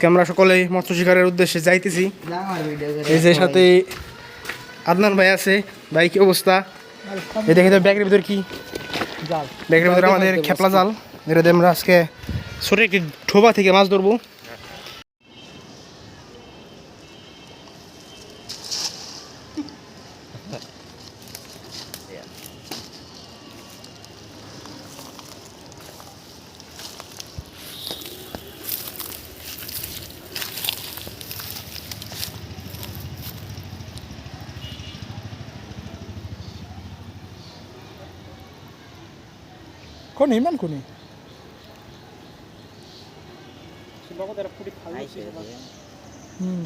আজকে আমরা সকলে মৎস্য শিকারের উদ্দেশ্যে যাইতেছি। এই যে সাথে আদনান ভাই আছে, ভাই কি অবস্থা? এই দেখে তো ব্যাগের ভিতর কি? ব্যাগের ভিতরে আমাদের খেপলা জাল। যেটা আমরা আজকে ছোট একটি ঠোবা থেকে মাছ ধরবো। কোনি ইমান কোনি? হুম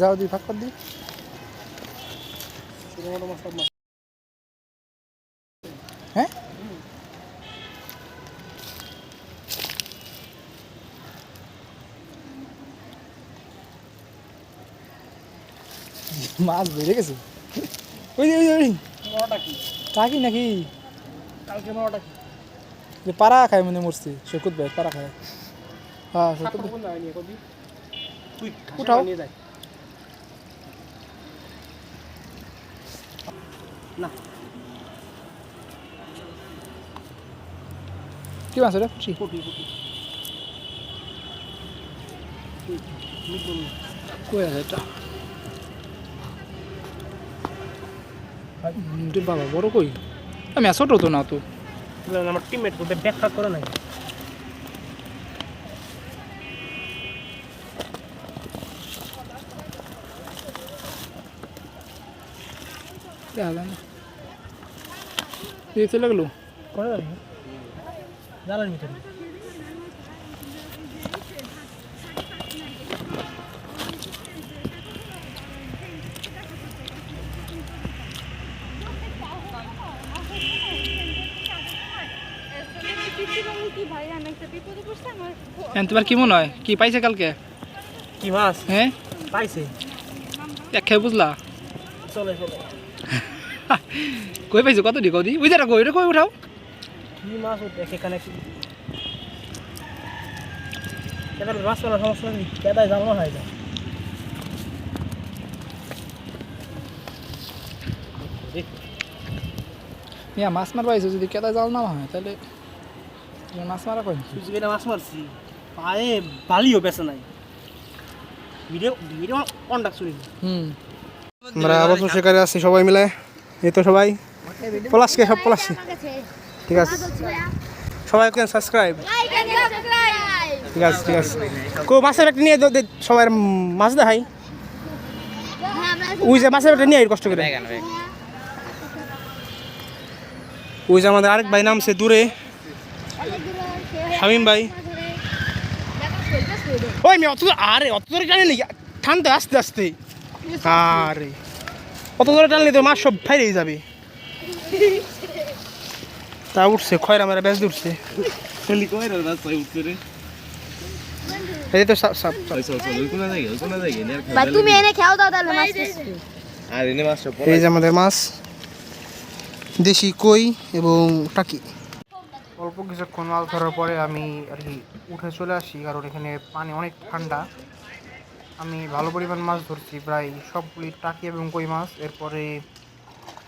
যাও দি ভাগ কর দি হ্যাঁ? মাছ বেড়ে গেছে ওই যে, ওই যে, ওই টাকি নাকি যে পাড়া খায় মনে মরছে শকুত ভাই পাড়া খায় হ্যাঁ শকুত ভাই উঠাও কি মাছ রে পুঠি কই আছে এটা হুম, রে বাবা বড় কই? আমি ছোট তো না তো। আমার টিমমেট করতে ব্যাখ্যা করে নাই। দেখা যায় না দিতে লাগল? করে নাই জানার ভিতরে। হ্যাঁ তোমার কি মনে হয়? কি পাইছে কালকে? কি মাছ? হ্যাঁ? পাইছে। এক খেয়ে বুঝলা? চলে চলে কই পাইছো? কত দি কদি ওই যারা কই এটা কই উঠাও। কি মাছ উঠে সেখানে কি কেদার মাছ করার সমস্যা নেই। কেদায় জানো হয় না ইয়া মাছ মারবা যদি কেদা জাল না হয় তাহলে মাছ মারা কই মাছ মারছি পায়ে বালিও বেছে নাই। ভিডিও ভিডিও কন্টাক্ট শুনি। হুম। আমরা শিকারে আছি সবাই মিলে। এই তো সবাই। পলাশকে সব পলাশি ঠিক আছে। সবাই ওকে সাবস্ক্রাইব ঠিক আছে ঠিক আছে। কো মাছের একটা নিয়ে সবাই মাছ দেখাই। ওই যে মাছের একটা নিয়ে কষ্ট করে। ওই যে আমাদের আরেক ভাই নামছে দূরে। শামিম ভাই। ওই মেয়ে অত দূর- আরে অত ধরে টানে নাকি ঠান্ডা আস্তে আস্তে। আরে। অত ধরে টানলে তো মাছ সব ফাইরেই যাবে। তা উঠছে খয়রা মেরা বেশ উঠছে. এই তো সাপ সাপ. তুমি এনে খেয়াও দাও তাহলে মাছ Ada ini masuk. এই যে আমাদের মাছ। দেশি কই এবং টাকি। অল্প কিছুক্ষণ মাছ ধরার পরে আমি আর কি উঠে চলে আসি, কারণ এখানে পানি অনেক ঠান্ডা। আমি ভালো পরিমাণ মাছ ধরছি, প্রায় সবগুলি টাকি এবং কই মাছ। এরপরে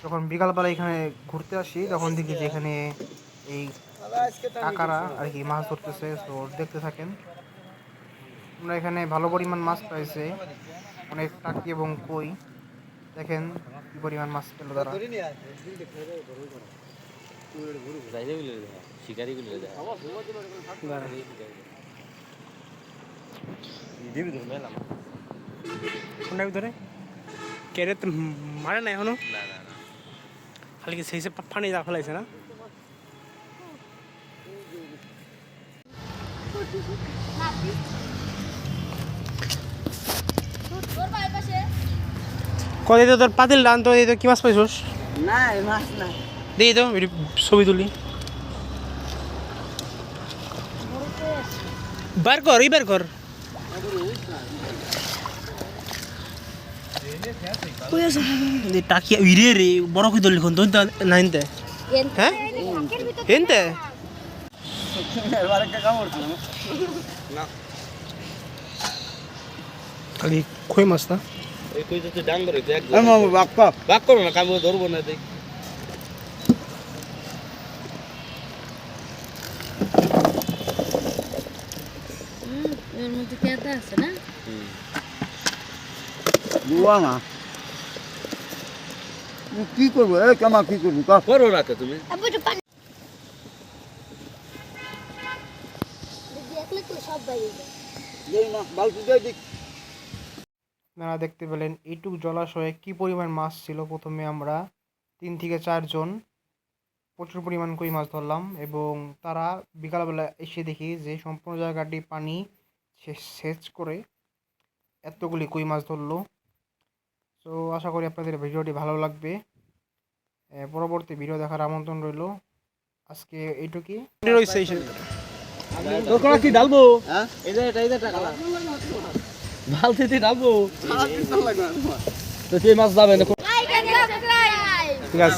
যখন বিকালবেলা এখানে ঘুরতে আসি, তখন দেখি যে এখানে এই কাকারা আর কি মাছ ধরতেছে। তো দেখতে থাকেন, আমরা এখানে ভালো পরিমাণ মাছ পাইছে, অনেক টাকি এবং কই। দেখেন কি পরিমাণ মাছ পেল তারা। Dah. Ini betul melam. কোনটার ভিতরে কেরে তো মারে না এখনও. খালি কি সেই সে পানি যা ফেলাইছে না কদিন তো তোর পাতিল ডান তো কি মাছ পাইছোস না মাছ না দিই তো একটু ছবি তুলি। বার কর এই বার কর। টাকিয়া ইরে রে বড় কই দলি কোন তো নাইনতে। হ্যাঁ? এনতে খালি খই মাছ না? এই কই তো ডাঙ্গর হইতে একদম। বাক করো। না কামে ধরবো না দেখ। এর মধ্যে কেদা আছে না? বুয়া না। কি করব? এ কামা কি করবি? করো তুমি। আবু তো পানি দেখলে তো সব বাইরে যায় এই না বালতি দিয়ে দিক। আপনারা দেখতে পেলেন এইটুক জলাশয়ে কি পরিমাণ মাছ ছিল প্রথমে আমরা তিন থেকে চারজন প্রচুর পরিমাণ কই মাছ ধরলাম এবং তারা বিকালবেলা এসে দেখি যে সম্পূর্ণ জায়গাটি পানি সেচ করে এতগুলি কই মাছ ধরলো। তো আশা করি আপনাদের ভিডিওটি ভালো লাগবে। পরবর্তী ভিডিও দেখার আমন্ত্রণ রইল। আজকে এইটুকুই রয়েছে তোর কি ডালবো? হ্যাঁ? বালতিতে ডালবো? তো সেই মাছ যাবে না। ঠিক আছে।